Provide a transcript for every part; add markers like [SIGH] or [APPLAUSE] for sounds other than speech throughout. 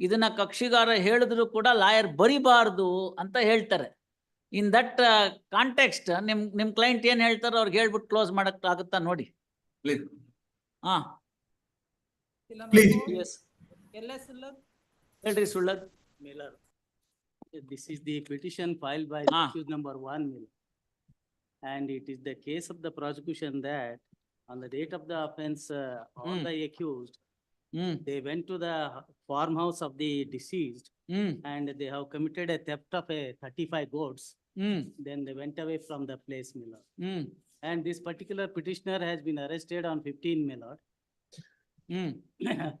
ಇದನ್ನ ಕಕ್ಷಿಗಾರ ಹೇಳಿದ್ರು ಕೂಡ ಲಾಯರ್ ಬರಿಬಾರ್ದು ಅಂತ ಹೇಳ್ತಾರೆ ಇನ್ ದಟ್ ಕಾಂಟೆಕ್ಸ್ಟ್ ನಿಮ್ ನಿಮ್ ಕ್ಲೈಂಟ್ ಏನ್ ಹೇಳ್ತಾರೋ ಅವ್ರಿಗೆ ಹೇಳ್ಬಿಟ್ಟು ಕ್ಲೋಸ್ ಮಾಡಕ್ ಆಗುತ್ತಾ ನೋಡಿ. ಹಾ ಹೇಳ್ರಿ ಸುಳ್ಳದ್ Miller. This is the petition filed by Ah. accused number one Miller. And it is the case of the prosecution that on the date of the offense, uh, all Hmm. the accused, hmm they went to the farmhouse of the deceased hmm and they have committed a theft of a thirty-five goats. Hmm Then they went away from the place Miller. Hmm And this particular petitioner has been arrested on fifteen Miller. Hmm [COUGHS]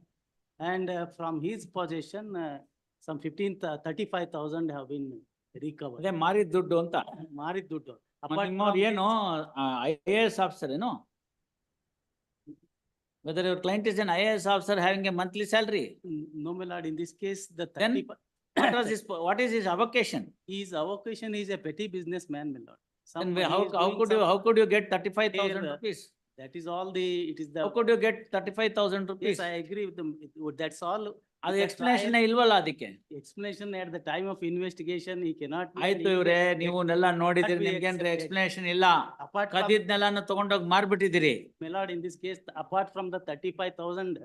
And uh, from his possession, uh, some fifteen, thirty-five thousand have been recovered. ಅದೇ ಮಾರಿದ ದುಡ್ಡು ಅಂತ ಮಾರಿದ ದುಡ್ಡು. ಮತ್ತೆ Apart ನಿಮ್ಮವ್ರು from ಏನು I A S officer ಏನು whether your client is an IAS officer having a monthly salary. No, my lord, in this case, the Then- thirty, What was his, what is his avocation? his avocation is a petty businessman, my lord. And Somebody how how could you, how could you get thirty-five thousand rupees? That is all the, it is How could you get thirty-five thousand yes, rupees? I agree with them, that's all ಅದು explanation ಇಲ್ವಲ್ಲ ಅದಕ್ಕೆ? Explanation at the time of investigation ಈ cannot ಆಯ್ತು ಇವ್ರೆ ನೀವು ನೆಲ್ಲ ನೋಡಿದ್ರಿ explanation ಇಲ್ಲ. ಅಪಾರ್ಟ್ ಕದಿದ್ನೆಲ್ಲ ತಗೊಂಡೋಗಿ ಮಾರ್ಬಿಟ್ಟಿದಿರಿ. My lord in this case apart from the thirty five thousand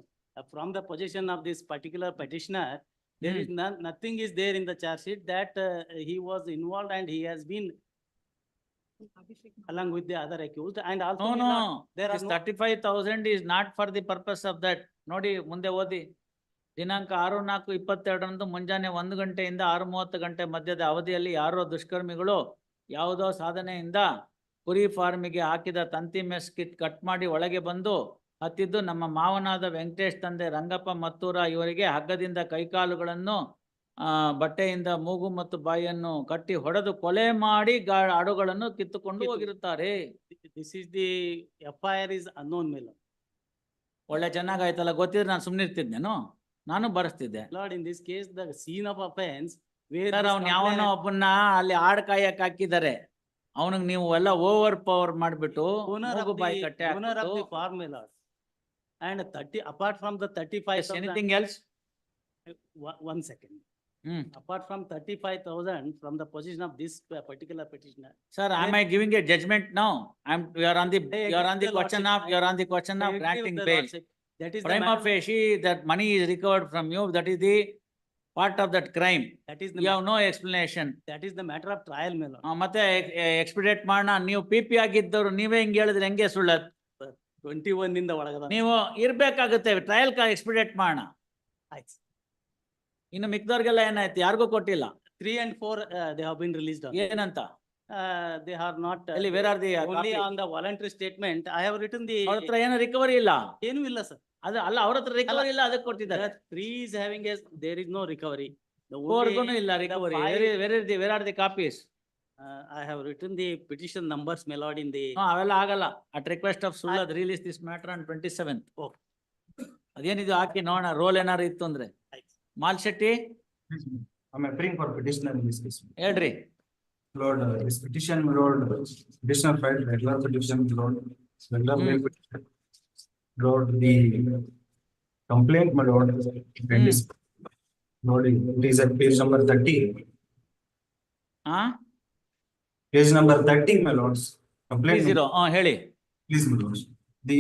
from the position of this particular petitioner there is nothing is there in the charge sheet that he was involve and he has been along with the other accused and also no there are thirty five thousand is not for the purpose of that ನೋಡಿ ಮುಂದೆ ಓದಿ. ದಿನಾಂಕ ಆರು ನಾಲ್ಕು ಇಪ್ಪತ್ತೆರಡರಂದು ಮುಂಜಾನೆ ಒಂದು ಗಂಟೆಯಿಂದ ಆರು ಮೂವತ್ತು ಗಂಟೆ ಮಧ್ಯದ ಅವಧಿಯಲ್ಲಿ ಯಾರೋ ದುಷ್ಕರ್ಮಿಗಳು ಯಾವುದೋ ಸಾಧನೆಯಿಂದ ಕುರಿ ಫಾರ್ಮಿಗೆ ಹಾಕಿದ ತಂತಿ ಮೆಸ್ ಕಿಟ್ ಕಟ್ ಮಾಡಿ ಒಳಗೆ ಬಂದು ಹತ್ತಿದ್ದು ನಮ್ಮ ಮಾವನಾದ ವೆಂಕಟೇಶ್ ತಂದೆ ರಂಗಪ್ಪ ಮತ್ತೂರ ಇವರಿಗೆ ಹಗ್ಗದಿಂದ ಕೈಕಾಲುಗಳನ್ನು ಬಟ್ಟೆಯಿಂದ ಮೂಗು ಮತ್ತು ಬಾಯಿಯನ್ನು ಕಟ್ಟಿ ಹೊಡೆದು ಕೊಲೆ ಮಾಡಿ ಗಾ ಆಡುಗಳನ್ನು ಕಿತ್ತುಕೊಂಡು ಹೋಗಿರುತ್ತಾರೆ. ಹೋಗಿರುತ್ತಾರೆ is the F I R unknown, unknown ಮೇಲೆ. ಒಳ್ಳೆ ಚೆನ್ನಾಗಾಯ್ತಲ್ಲ ಗೊತ್ತಿದ್ರೆ ನಾನು ಸುಮ್ಮನೆ ಇರ್ತಿದ್ನೇನು ನಾನು ಬರೆಸ್ತಿದ್ದೆ Lord, in this case, the scene of offense where. Sir this ಅವ್ನ್ ಯಾವನೋ complainant- ಒಬ್ಬನ್ನ ಅಲ್ಲಿ ಆಡ್ ಕಾಯಕ್ ಹಾಕಿದ್ದಾರೆ ಅವನಿಗೆ ನೀವು ಎಲ್ಲ ಓವರ್ ಪವರ್ ಮಾಡ್ಬಿಟ್ಟು Owner of ಮೂಗು ಬಾಯಿ the, ಕಟ್ಟೆ owner of the farm, my lord. And thirty, apart from the thirty-five thousand, anything else one second. Hmm Apart from thirty-five thousand from the position of this uh, particular petitioner. Sir I I giving a judgement now I am you are on the I you are agree on the with the question lordship. Of you are on the question I of agree with granting the bail lordship. That is the prime matter, of that money is recovered from you that is the part of that crime that is the, have ma- no explanation that is the matter of trial, my lord. ಮತ್ತೆ ಎಕ್ಸ್ಪಿಡೇಟ್ ಮಾಡೋಣ ನೀವು P P ಆಗಿದ್ದವ್ರು ನೀವೇ ಹಿಂಗ್ ಹೇಳಿದ್ರೆ ಹೆಂಗೆ ಸುಳ್ಳತ್ Twenty-one ಇಂದ ಒಳಗದ. ನೀವು ಇರ್ಬೇಕಾಗುತ್ತೆ trial ಎಕ್ಸ್ಪಿಡೇಟ್ ಮಾಡೋಣ ಆಯ್ತು. ಇನ್ನು ಮಿಕ್ದವ್ರಿಗೆಲ್ಲ ಏನಾಯ್ತು ಯಾರಿಗೂ ಕೊಟ್ಟಿಲ್ಲ Three and four, uh, they have been released on. ಏನಂತ Uh, they are not. uh, ಅಲ್ಲಿ where are the Only on the voluntary statement, I have written the. ಅವ್ರ ಹತ್ರ ಏನೋ ರಿಕವರಿ ಇಲ್ಲ ಏನೂ ಇಲ್ಲ sir. ಅದು ಅಲ್ಲ ಅವ್ರ ಹತ್ರ ರಿಕವರಿ ಇಲ್ಲ ಅದಕ್ಕೆ ಕೊಟ್ಟಿದ್ದಾರೆ three is having a, there is no recovery. The ಫೋರ್ಗುನು only, ಇಲ್ಲ recovery five- very the where are the copies uh, I have written the petition numbers, my lord, in the. ಅವೆಲ್ಲ ಆಗಲ್ಲ at request of ಸುಳ್ಳದ್ release this matter on twenty seventh Okay. ಅದೇನಿದು ಹಾಕಿ ನೋಡೋಣ roll ಏನಾರು ಇತ್ತು ಅಂದ್ರೆ ಆಯ್ತು. Mall Shetty I'm appearing for petitioner in this case. ಹೇಳ್ರಿ Lord, uh, this petition, my lord, petitioner filed regular petition, my lord, regular Hmm. mail petition. Lord, the complaint, my lord, it is. Lord, it is at page number thirty, ಹಾ page number thirty, my lords. Three Complaint, zero ಹಾ ಹೇಳಿ please, my lords. The,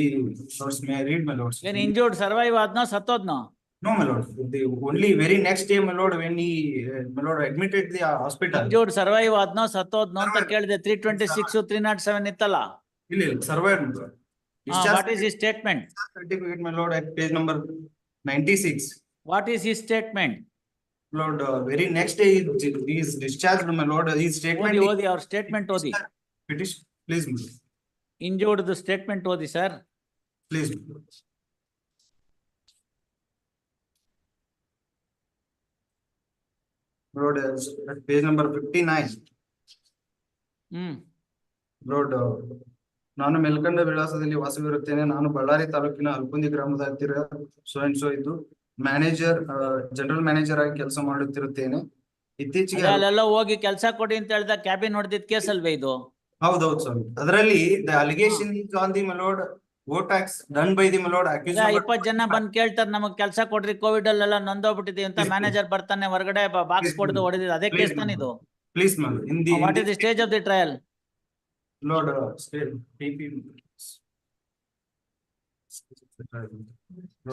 lords, may I read, my lords? ಏನ್ injured survive ಆದ್ನೋ ಸತ್ತೋದ್ನೋ No, my lord, the only very next day, my lord, when he, uh, my lord, admitted the uh, hospital. Injured survive ಆದ್ನೋ ಸತ್ತೋದ್ನೋ ಅಂತ ಕೇಳಿದೆ three twenty six three not seven ಇತ್ತಲ್ಲ ಇಲ್ಲ, ಇಲ್ಲ, lord. ವಾಟ್ ಈಸ್ ಈ statement certificate, my lord, at page number ninety-six. What is ಈ statement uh, very next day, he he is discharged, my lord, his statement. ಓದಿ ಓದಿ ಅವ್ರ statement ಓದಿ my lord, injured statement ಓದಿ sir please. Lord, uh, at page number fifty-nine, hmm. Road ನಾನು ಮೆಲ್ಕಂಡ ವಿಳಾಸದಲ್ಲಿ ವಾಸವಿರುತ್ತೇನೆ. ನಾನು ಬಳ್ಳಾರಿ ತಾಲೂಕಿನ ಅಲ್ಕುಂದಿ ಗ್ರಾಮದ ಹತ್ತಿರ ಸೋ ಅಂಡ್ ಸೊ ಇದ್ದು ಮ್ಯಾನೇಜರ್ ಜನರಲ್ ಮ್ಯಾನೇಜರ್ ಆಗಿ ಕೆಲಸ ಮಾಡುತ್ತಿರುತ್ತೇನೆ. ಇತ್ತೀಚೆಗೆ ಅಲ್ಲೆಲ್ಲ ಹೋಗಿ ಕೆಲಸ ಕೊಡಿ ಅಂತ ಹೇಳಿದ ಕ್ಯಾಬಿನ್ ಹೊಡೆದಿದ್ ಕೇಸ್ ಅಲ್ವೇ ಇದು? ಹೌದೌದು ಸ್ವಾಮಿ. ಅದರಲ್ಲಿ the allegation on the my lord ಇಪ್ಪತ್ ಜನ ಬಂದ್ ಕೇಳ್ತಾರೆ ನಮಗ್ ಕೆಲ್ಸ ಕೊಡ್ರಿ ಕೋವಿಡ್ ಅಲ್ಲೆಲ್ಲ ನೊಂದೋಗ್ಬಿಟ್ಟಿದೆ ಅಂತ ಮ್ಯಾನೇಜರ್ ಬರ್ತಾನೆ ಹೊರಗಡೆ ಬಾಕ್ಸ್ ಕೊಡದು ಹೊಡೆದಿದೆ ಅದೇ ಕೇಸ್ ಮನ್ ಇದು? Please ma'am is stage of the trial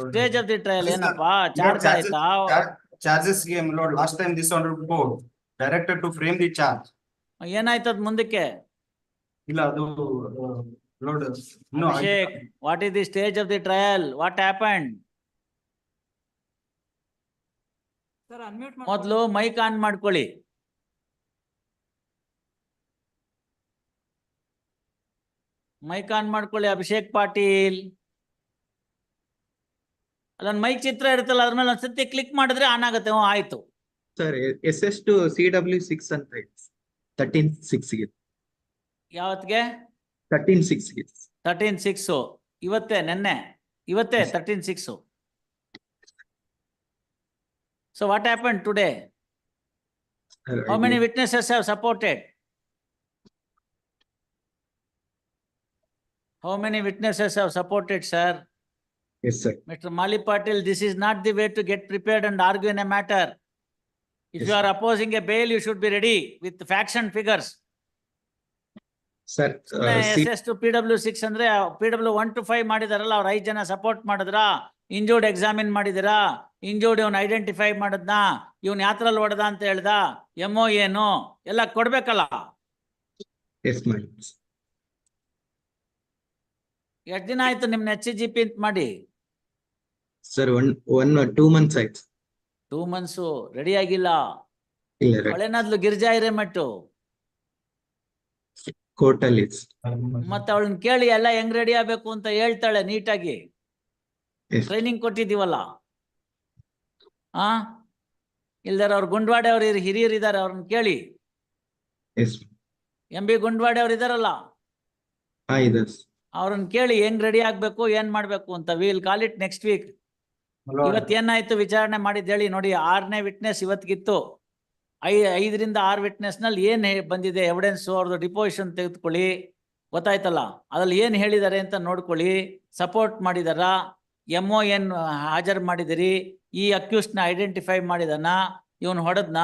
stage of the trial ಏನಪ್ಪಾ? ಚಾರ್ಜ್ ಆಯ್ತಾ? ಚಾರ್ಜಸ್ ಗೇಮ್ ನೋಡ್ last time this on route directed to frame the charge ಏನಾಯ್ತದ ಮುಂದಕ್ಕೆ? ಇಲ್ಲ ಅದು Lord, no. I- Abhishek what is the stage of the trial what happened sir unmute ಮೊದ್ಲು mic on ಮಾಡ್ಕೊಳ್ಳಿ. Mic on ಮಾಡ್ಕೊಳ್ಳಿ ಅಭಿಷೇಕ್ ಪಾಟೀಲ್ ಅಲ್ಲೊಂದ್ ಮೈಕ್ ಚಿತ್ರ ಇರುತ್ತಲ್ಲ ಅದ್ರ ಮೇಲೆ ಒಂದ್ಸತಿ ಕ್ಲಿಕ್ ಮಾಡಿದ್ರೆ ಆನ್ ಆಗುತ್ತೆ ಹ್ಞೂ ಆಯ್ತು. Sir S S two C W six ಅಂತ ಇದೆ. ತರ್ಟೀನ್ ಸಿಕ್ಸ್ಗೆ ಯಾವತ್ಗೆ? ತರ್ಟೀನ್ ಸಿಕ್ಸ್ಗೆ ತರ್ಟೀನ್ ಸಿಕ್ಸು ಇವತ್ತೇ ನೆನ್ನೆ ಇವತ್ತೇ Yes. Thirteen six so what happen today how many witnesses have supported how many witnesses have supported sir yes sir Mr. Mali Patil, this is not the way to get prepared and argue in a matter. If Yes, you are sir. opposing a bail, you should be ready with facts and figures. Sir yes yes two P W six ಅಂದ್ರೆ P W one to five ಮಾಡಿದಾರಲ್ಲ ಅವ್ರ ಐದು ಜನ support ಮಾಡಿದ್ರಾ? Injured examine ಮಾಡಿದಿರಾ? Injured even identify ಮಾಡದ್ನ? Even ಯಾತ್ರಲ್ಲಿ ಹೊಡೆದ ಅಂತ ಹೇಳ್ದ? ಎಂ ಏನು ಎಲ್ಲ ಕೊಡ್ಬೇಕಲ್ಲ? ಎಷ್ಟ್ ದಿನ ಆಯ್ತು ನಿಮ್ನ ಎಚ್ ಜಿ ಪಿ ಅಂತ ಮಾಡಿ? Sir one one two months ಆಯ್ತು. ಟೂ ಮಂತ್ಸು ರೆಡಿ ಆಗಿಲ್ಲ. ಒಳ್ಳೆನಾದ್ಲು ಗಿರ್ಜಾ ಹಿರೇಮಠು. ಕೋರ್ಟ್ ಅಲ್ಲಿ ಮತ್ತೆ ಅವಳನ್ನ ಕೇಳಿ ಎಲ್ಲ ಹೆಂಗ್ ರೆಡಿ ಆಗ್ಬೇಕು ಅಂತ ಹೇಳ್ತಾಳೆ ನೀಟಾಗಿ. ಟ್ರೈನಿಂಗ್ ಕೊಟ್ಟಿದೀವಲ್ಲ ಆ? ಇಲ್ದಾರ ಅವ್ರ ಗುಂಡ್ವಾಡೆ ಅವ್ರ ಹಿರಿಯರು ಇದಾರೆ ಅವ್ರನ್ನ ಕೇಳಿ. ಎಸ್. ಎಂ ಬಿ ಗುಂಡ್ವಾಡೆ ಅವ್ರು ಇದಾರಲ್ಲ. ಇದೆ. ಅವ್ರನ್ನ ಕೇಳಿ ಹೆಂಗ್ ರೆಡಿ ಆಗ್ಬೇಕು ಏನ್ ಮಾಡ್ಬೇಕು ಅಂತ will call it next week ಇವತ್ತೇನಾಯ್ತು ಇವತ್ ಏನಾಯ್ತು ವಿಚಾರಣೆ ಮಾಡಿದ್ ಹೇಳಿ ನೋಡಿ ಆರನೇ ವಿಟ್ನೆಸ್ ಇವತ್ತಿಗಿತ್ತು ಐ ಐದರಿಂದ ಆರು ವಿಟ್ನೆಸ್ನಲ್ಲಿ ಏನು ಬಂದಿದೆ ಎವಿಡೆನ್ಸು ಅವ್ರದ್ದು ಡಿಪೋಸಿಷನ್ ತೆಗೆದುಕೊಳ್ಳಿ ಗೊತ್ತಾಯ್ತಲ್ಲ? ಅದ್ರಲ್ಲಿ ಏನು ಹೇಳಿದ್ದಾರೆ ಅಂತ ನೋಡ್ಕೊಳ್ಳಿ ಸಪೋರ್ಟ್ ಮಾಡಿದಾರ? ಎಂ ಒ ಎನ್ ಹಾಜರು ಮಾಡಿದಿರಿ ಈ ಅಕ್ಯೂಸ್ನ ಐಡೆಂಟಿಫೈ ಮಾಡಿದಾನ? ಇವನು ಹೊಡೆದ್ನ?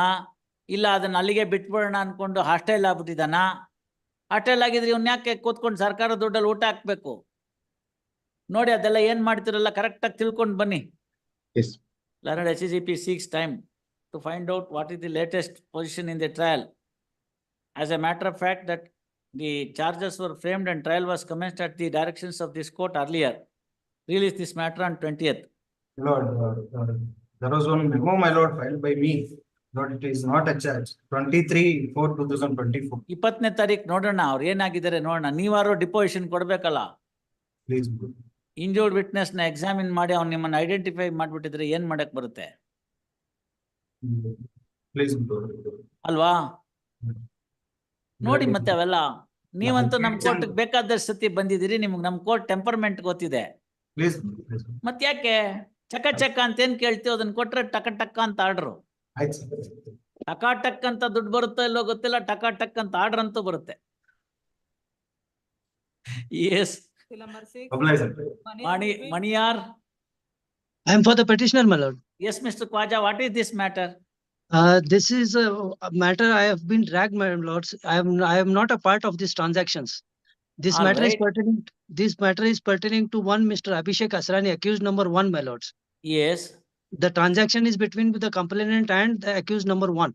ಇಲ್ಲ ಅದನ್ನ ಅಲ್ಲಿಗೆ ಬಿಟ್ಬಿಡೋಣ ಅಂದ್ಕೊಂಡು ಹಾಸ್ಟೆಲ್ ಆಗ್ಬಿಟ್ಟಿದ್ದಾನ ಹಾಸ್ಟೆಲ್ ಆಗಿದ್ರೆ ಇವನ್ ಯಾಕೆ ಕೂತ್ಕೊಂಡು ಸರ್ಕಾರ ದುಡ್ಡಲ್ಲಿ ಊಟ ಹಾಕ್ಬೇಕು? ನೋಡಿ ಅದೆಲ್ಲ ಏನ್ ಮಾಡ್ತಿರಲ್ಲ ಕರೆಕ್ಟಾಗಿ ತಿಳ್ಕೊಂಡು ಬನ್ನಿ. S E P six time. To find out what is the latest position in the trial. As a matter of fact, that the charges were framed and trial was commenced at the directions of this court earlier. Release this matter on twentieth. Lord, Lord, Lord, there was one memo, my lord, filed by me. Lord, it is not a charge, twenty-three, four, two thousand twenty-four, ಇಪ್ಪತ್ತನೇ ತಾರೀಕು ನೋಡೋಣ ಅವ್ರು ಏನಾಗಿದ್ದಾರೆ ನೋಡೋಣ ನೀವಾರು deposition ಕೊಡ್ಬೇಕಲ್ಲ please. Injured witness ನ examine ಮಾಡಿ ಅವ್ನು ನಿಮ್ಮನ್ನ identify ಮಾಡ್ಬಿಟ್ಟಿದ್ರೆ yen ಮಾಡಕ್ ಬರುತ್ತೆ Lord. ಅಲ್ವಾ? ನೋಡಿ ಮತ್ತೆ ಅವೆಲ್ಲ. ನೀವಂತೂ ನಮ್ ಕೋರ್ಟ್ ಬೇಕಾದಷ್ಟು ಸತಿ ಬಂದಿದ್ದೀರಿ ನಿಮ್ಗೆ ನಮ್ ಕೋರ್ಟ್ ಟೆಂಪರ್ಮೆಂಟ್ ಗೊತ್ತಿದೆ. ಮತ್ ಯಾಕೆ ಚಕ ಚಕ ಅಂತ ಏನ್ ಕೇಳ್ತೀವಿ ಅದನ್ನ ಕೊಟ್ರೆ ಟಕ ಟಕ್ಕ ಅಂತ ಆರ್ಡ್ರು. ಟಕ ಟಕ್ ಅಂತ ದುಡ್ಡು ಬರುತ್ತೋ ಇಲ್ಲೋ ಗೊತ್ತಿಲ್ಲ ಟಕ ಟಕ್ ಅಂತ ಆರ್ಡರ್ ಅಂತೂ ಬರುತ್ತೆ yes Maniyar. I am for the petitioner my. Yes, Mr. Kwaja, what is this matter? Uh, this is a a matter I have been dragged, Madam Lords. I am, I am not a part of these transactions. This All matter is pertaining, this matter is pertaining to one Mr. Abhishek Asrani, accused number one, my lords. Yes, The transaction is between the complainant and the accused number one.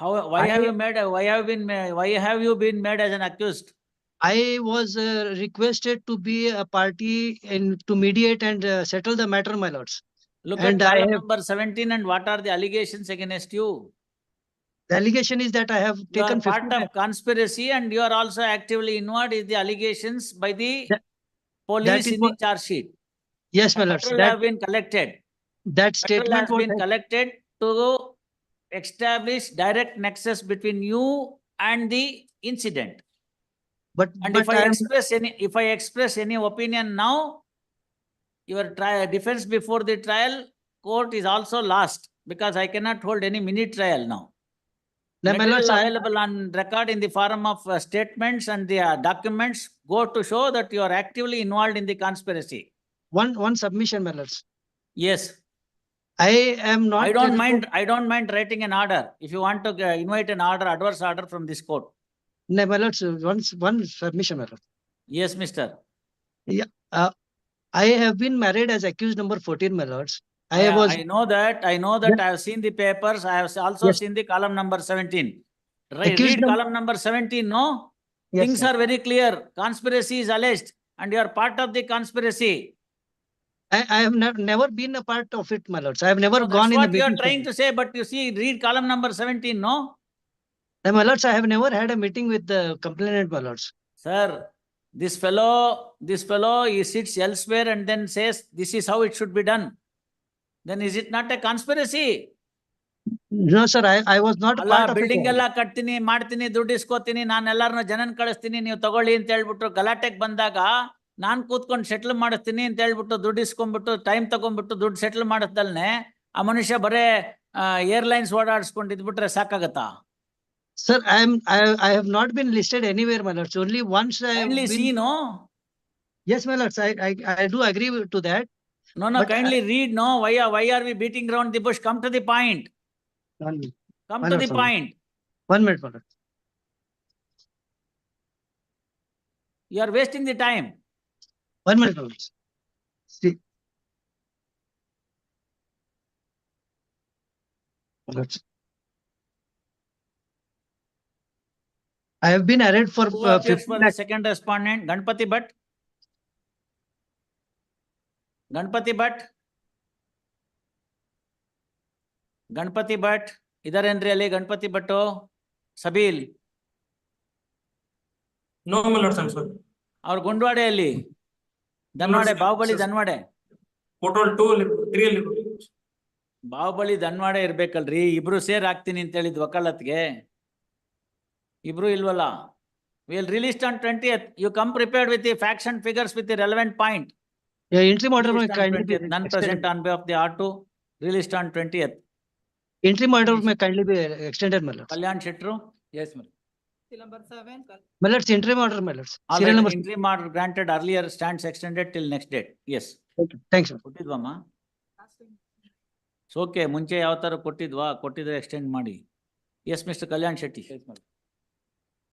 how, why I- have you made, why have been, why have you been made as an accused? I was uh, requested to be a party and to mediate and uh, settle the matter, my lords at And I column have- number seventeen and what are the allegations against you? The allegation is that I have You are taken part 50 of conspiracy and you are also actively involved in the allegations by the That- police is in the what- charge sheet. Yes, my lords. Petrol have That, been collected. that Petrol statement has was. been collected to establish direct nexus between you and the incident. But, And but if I I am, express any, if I express any opinion now, your trial, defense before the trial, court is also lost because I cannot hold any mini trial now. Lords, Material I- available on record in the form of uh, statements and the uh, documents go to show that you are actively involved in the conspiracy. one, one submission, my lords. Yes, I am not. I don't uh, mind, I don't mind writing an order. If you want to uh, invite an order, adverse order from this court. No, my lords, uh, once, one submission, my lord. Yes, mister. I have been married as accused number fourteen, my lords. I Yeah, was, I know that, I know that, I have seen the papers, I have also Yes. seen the column number seventeen. Right, Accused read num- column number seventeen, no? yes, Things sir. are very clear, conspiracy is alleged, and you are part of the conspiracy. I, I have never, never been a part of it, my lords. I have never So gone That's in the what you are meetings. trying to say, but you see, read column number seventeen, no? No, my lords, I have never had a meeting with the complainant, my lords. Sir, this fellow, this fellow, he sits elsewhere and then says, this is how it should be done. Then is it not a conspiracy? No, sir, I, I was not ಅಲ್ಲ part of building ಎಲ್ಲ ಕಟ್ತೀನಿ ಮಾಡ್ತೀನಿ ದುಡ್ಡು ಇಸ್ಕೋತೀನಿ ನಾನ್ ಎಲ್ಲಾರನ್ನ ಜನನ್ ಕಳಿಸ್ತೀನಿ ನೀವು ತಗೊಳ್ಳಿ ಅಂತ ಹೇಳ್ಬಿಟ್ಟು ಗಲಾಟೆಗ್ ಬಂದಾಗ ನಾನ್ ಕೂತ್ಕೊಂಡು ಸೆಟ್ಲ್ ಮಾಡಿಸ್ತೀನಿ ಅಂತ ಹೇಳ್ಬಿಟ್ಟು ದುಡ್ಡು ಇಸ್ಕೊಂಡ್ಬಿಟ್ಟು ಟೈಮ್ ತಗೊಂಡ್ಬಿಟ್ಟು ದುಡ್ಡು ಸೆಟ್ಲ್ ಮಾಡಿಸ್ದಲ್ನೆ ಆ ಮನುಷ್ಯ ಬರೇ ಏರ್ಲೈನ್ಸ್ ಓಡಾಡಿಸ್ಕೊಂಡು ಇದ್ಬಿಟ್ರೆ ಸಾಕಾಗತ್ತಾ Sir, I am I, I have not been listed anywhere, my lords. Only once I have Kindly been- see, no? Yes, my lord. I, I, I do agree to that. No, no, I- kindly read, no? Why are, why are we beating around the bush? Come to the point. One minute, Come to the sorry. point. one minute, my lord. You are wasting the time. One minute, my. See. My I have been arraigned for Who uh, appears for 15 the lakh. second respondent? Ganpati Bhatt? Ganpati Bhatt? Ganapati Bhat ಇದರೇನ್ರಿ ಅಲ್ಲಿ Ganapati Bhat Sabil. No, my lord, I'm sorry. ಅವ್ರ ಗುಂಡ್ವಾಡೆ ಅಲ್ಲಿ ದನ್ವಾಡೆ sir. Bahubali Sir. ದನ್ವಾಡೆ Total two, three, three. li- Bahubali ದನ್ವಾಡೆ ಇರ್ಬೇಕಲ್ರಿ ಇಬ್ರು ಸೇರ್ ಹಾಕ್ತೀನಿ ಅಂತ ಹೇಳಿದ್ ವಕಾಲತ್ಗೆ ಇಬ್ರು ಇಲ್ವಲ್ಲ? Will released on 20th you come prepared with the faction figures with relevant relevant point entry order ನನ್ present on behalf the R two release on 20th entry order may kindly be extended Muller Kalyan Shetty yes ಮೇಲೆ serial number 7 earlier stands extended till next date yes okay thank okay ಮುಂಚೆ ಯಾವತ್ತರ ಕೊಟ್ಟಿದ್ವಾ ಕೊಟ್ಟಿದ್ರೆ extend ಮಾಡಿ. Yes mister Kalyan Shetty yes